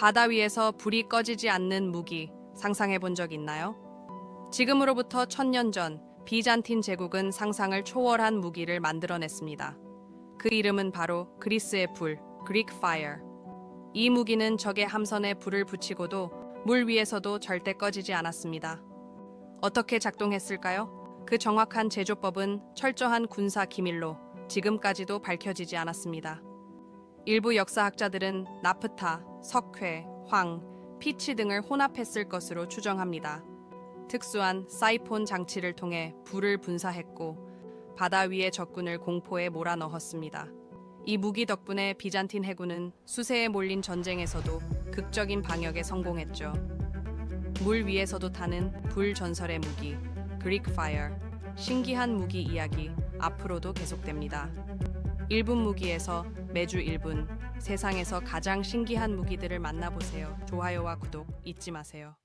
바다 위에서 불이 꺼지지 않는 무기 상상해 본 적 있나요? 지금으로부터 천년 전 비잔틴 제국은 상상을 초월한 무기를 만들어냈습니다. 그 이름은 바로 그리스의 불, Greek Fire. 이 무기는 적의 함선에 불을 붙이고도 물 위에서도 절대 꺼지지 않았습니다. 어떻게 작동했을까요? 그 정확한 제조법은 철저한 군사 기밀로 지금까지도 밝혀지지 않았습니다. 일부 역사학자들은 나프타, 석회, 황, 피치 등을 혼합했을 것으로 추정합니다. 특수한 사이폰 장치를 통해 불을 분사했고 바다 위의 적군을 공포에 몰아넣었습니다. 이 무기 덕분에 비잔틴 해군은 수세에 몰린 전쟁에서도 극적인 방역에 성공했죠. 물 위에서도 타는 불 전설의 무기, 그릭 파이어. 신기한 무기 이야기 앞으로도 계속됩니다. 1분 무기에서 매주 1분 세상에서 가장 신기한 무기들을 만나보세요. 좋아요와 구독 잊지 마세요.